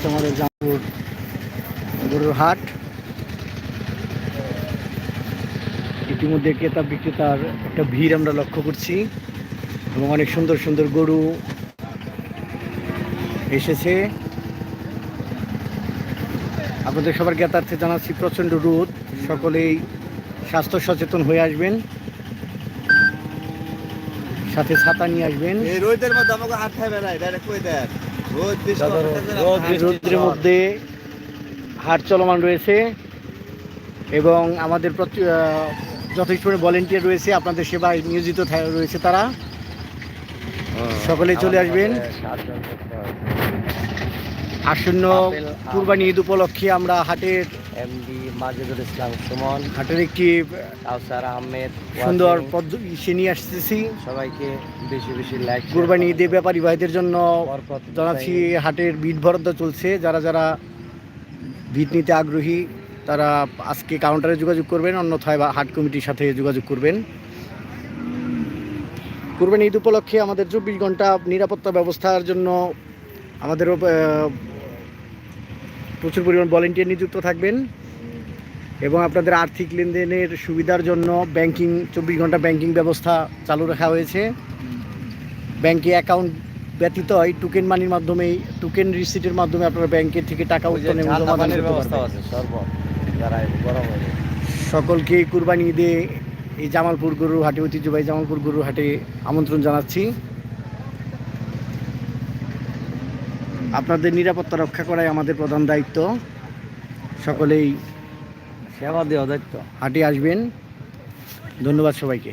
হচ্ছে আমাদের জামপুর গরুর হাট। ইতিমধ্যে ক্রেতা বিক্রেতার একটা ভিড় আমরা লক্ষ্য করছি এবং অনেক সুন্দর সুন্দর গরু এসেছে। আপনাদের সবার জ্ঞাতার্থে জানাচ্ছি প্রচণ্ড রোদ। সকলেই স্বাস্থ্য সচেতন হয়ে আসবেন। সাথে ছাতা নিয়ে আসবেন। এই রোদের মধ্যে আমাকে হাত খাইবে না ডাইরেক্ট কই দেন? রৌদ্রের মধ্যে হাট চলমান রয়েছে এবং আমাদের প্রতি- যথেষ্ট ভলেন্টিয়ার রয়েছে আপনাদের সেবায় নিয়োজিত রয়েছে তারা। সকলে চলে আসবেন। আসন্ন কুরবানি ঈদ উপলক্ষে আমরা হাটের এমডি মাজেদুল ইসলাম সুমন হাটের একটি কাউসার আহমেদ সুন্দর পদ্ধতি সে নিয়ে আসতেছি। সবাইকে বেশি বেশি লাইক কুরবানি ঈদে ব্যাপারী ভাইদের জন্য। জানাচ্ছি হাটের ভিট বরাদ্দ চলছে। যারা যারা ভিট নিতে আগ্রহী তারা আজকে কাউন্টারে যোগাযোগ করবেন অন্যথায় বা হাট কমিটির সাথে যোগাযোগ করবেন। কুরবানি ঈদ উপলক্ষে আমাদের চব্বিশ ঘণ্টা নিরাপত্তা ব্যবস্থার জন্য আমাদের প্রচুর পরিমাণ ভলেন্টিয়ার নিযুক্ত থাকবেন এবং আপনাদের আর্থিক লেনদেনের সুবিধার জন্য ব্যাংকিং চব্বিশ ঘণ্টা ব্যাংকিং ব্যবস্থা চালু রাখা হয়েছে। ব্যাংকে অ্যাকাউন্ট ব্যতীত এই টোকেন মানির মাধ্যমে টোকেন রিসিটের মাধ্যমে আপনারা ব্যাংকের থেকে টাকা উত্তোলন। সকলকে কুরবানি ঈদে এই জামালপুর গরুর হাটে ঐতিহ্যবাহী জামালপুর গরুর হাটে আমন্ত্রণ জানাচ্ছি। আপনাদের নিরাপত্তা রক্ষা করাই আমাদের প্রধান দায়িত্ব। সকলেই সেবা দেওয়া দায়িত্ব। হাঁটি আসবেন। ধন্যবাদ সবাইকে।